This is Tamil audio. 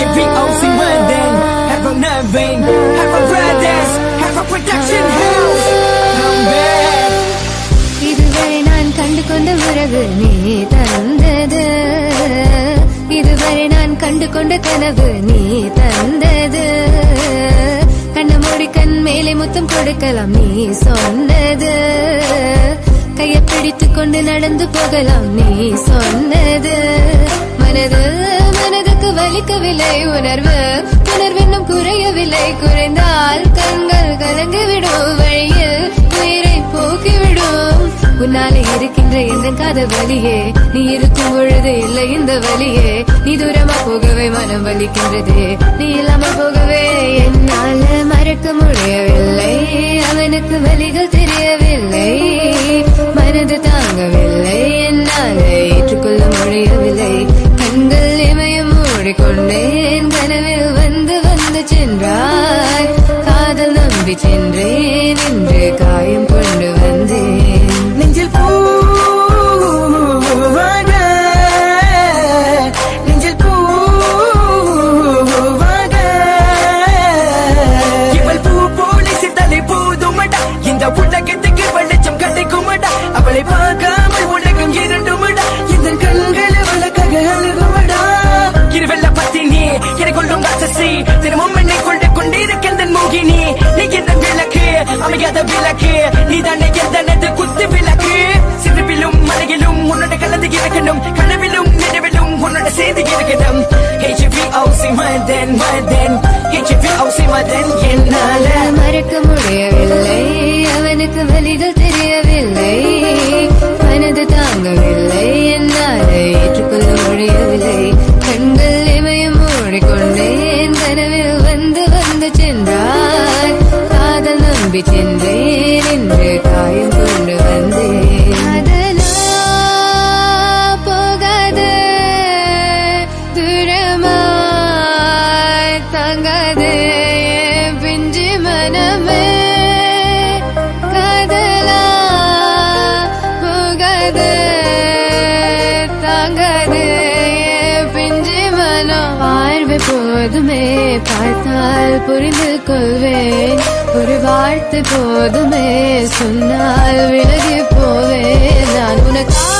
HVOC London, have a Navin, have a brothers, have a production house. Come back. இதுவரை நான் கண்டு கொண்ட உறவு நீ தந்தது. இதுவரை நான் கண்டு கொண்ட கனவு நீ தந்தது. கண்ண மூடி கண் மேலே முத்தம் கொடுக்கலாம் நீ சொன்னது. கையை பிடித்து கொண்டு நடந்து போகலாம் நீ சொன்னது. மனது மனதுக்கு வலிக்கவில்லை உணர்வு. உணர்வென்னும் குறையவில்லை குறைந்தால் கண்கள் கலங்கிவிடும் வழியில் உயிரை போக்கிவிடும். உன்னாலே இருக்கின்ற எந்த காதல் வலியே நீ இருக்கும் பொழுது இல்லை இந்த வலியே நீ தூரமா போகவே மனம் வலிக்கின்றது. நீ இல்லாமல் போகவே என்னால அமையாத விளக்கு நீ தானே எந்த குத்து விளக்கு? சிறுவிலும் மலையிலும் உன்னோட கலந்து இருக்கணும் கனவிலும் நினைவிலும் உன்னோட சேர்ந்து இருக்கணும் HVOC மதன் மதன். HVOC மதன் என்னால? மறக்க முடியவில்லை. அவனுக்கு வழிகள் தெரியவில்லை. மனது தாங்கவில்லை. என்னால் ஏற்றுக்கொள்ள முடியவில்லை. கண்கள் இமயம் மூடிக்கொண்டேன். கனவில் வந்து வந்து சென்றார் நம்பி சென்றேன் என்று காயம் கொண்டு வந்தேன். போகாது தூரமாய் தங்காது பிஞ்சு மனமே காதலா போகாது தாங்காது பிஞ்சு மனம். போதுமே பார்த்தால் புரிந்து கொள்வேன். வார்த்தை போதுமே. சொன்னால் விலகி போவே நான் உனக்கு